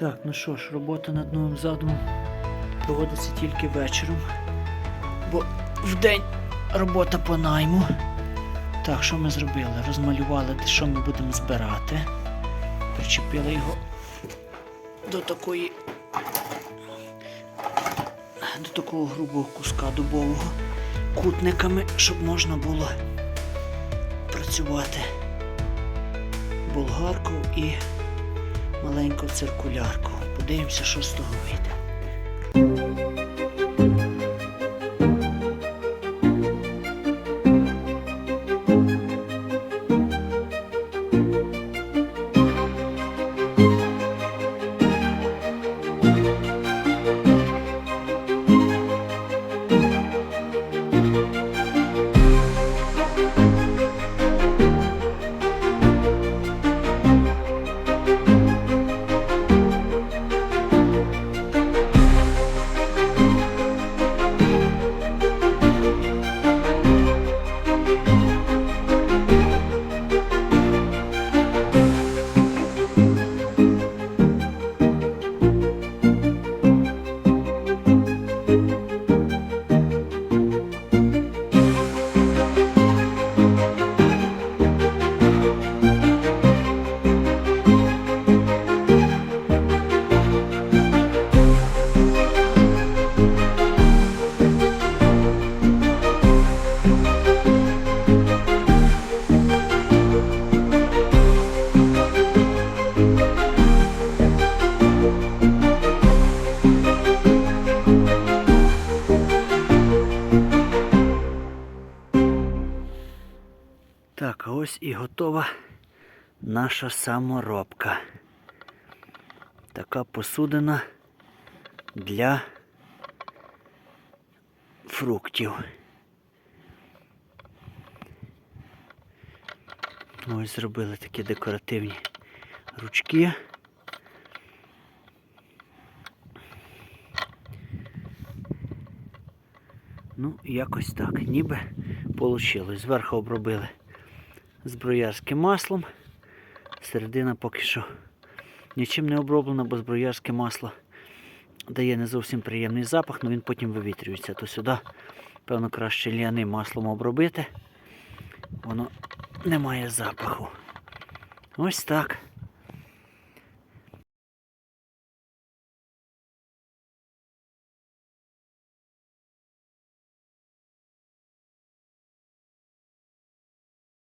Так, ну що ж, робота над новим задумом проводиться тільки вечором. Бо вдень робота по найму. Так, що ми зробили? Розмалювали, що ми будемо збирати. Причепили його до такої. До такого грубого куска дубового кутниками, щоб можна було працювати болгарку і маленьку циркулярку. Подивимося, що з того вийде. Так, а ось і готова наша саморобка. Така посудина для фруктів. Ось зробили такі декоративні ручки. Ну, якось так, ніби вийшло. Зверху обробили зброярським маслом. Середина поки що нічим не оброблена, бо зброярське масло дає не зовсім приємний запах, але він потім вивітрюється. То сюди, певно, краще ляним маслом обробити. Воно не має запаху. Ось так.